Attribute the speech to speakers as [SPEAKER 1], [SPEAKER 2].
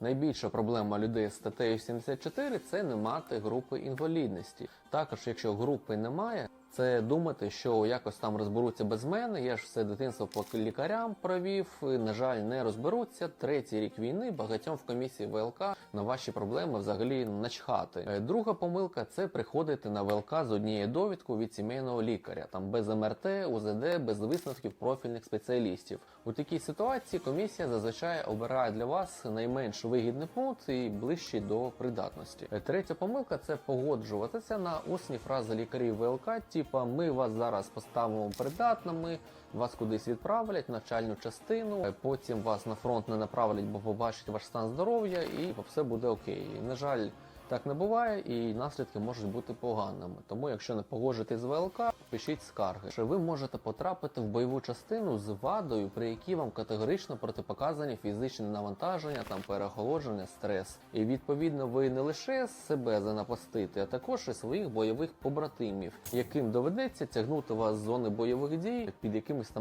[SPEAKER 1] Найбільша проблема людей з статтею 74 – це не мати групи інвалідності. Також, якщо групи немає, це думати, що якось там розберуться без мене. Я ж все дитинство по лікарям провів. і, На жаль, не розберуться. Третій рік війни багатьом в комісії ВЛК на ваші проблеми взагалі начхати. Е, Друга помилка це приходити на ВЛК з однією довідкою від сімейного лікаря, там без МРТ, УЗД, без висновків профільних спеціалістів. У такій ситуації комісія зазвичай обирає для вас найменш вигідний пункт і ближчий до придатності. Е, Третя помилка це погоджуватися на усні фрази лікарів ВЛК, типа ми вас зараз поставимо придатними, вас кудись відправлять, в навчальну частину, е, потім вас на фронт не направлять, бо побачать ваш стан здоров'я, і все буде окей. На жаль. Так не буває, і наслідки можуть бути поганими. Тому, якщо не погоджуєтесь з ВЛК, пишіть скарги. Що ви можете потрапити в бойову частину з вадою, при якій вам категорично протипоказані фізичні навантаження, там переохолодження, стрес. І відповідно ви не лише себе занапастите, а також і своїх бойових побратимів, яким доведеться тягнути вас з зони бойових дій під якимись там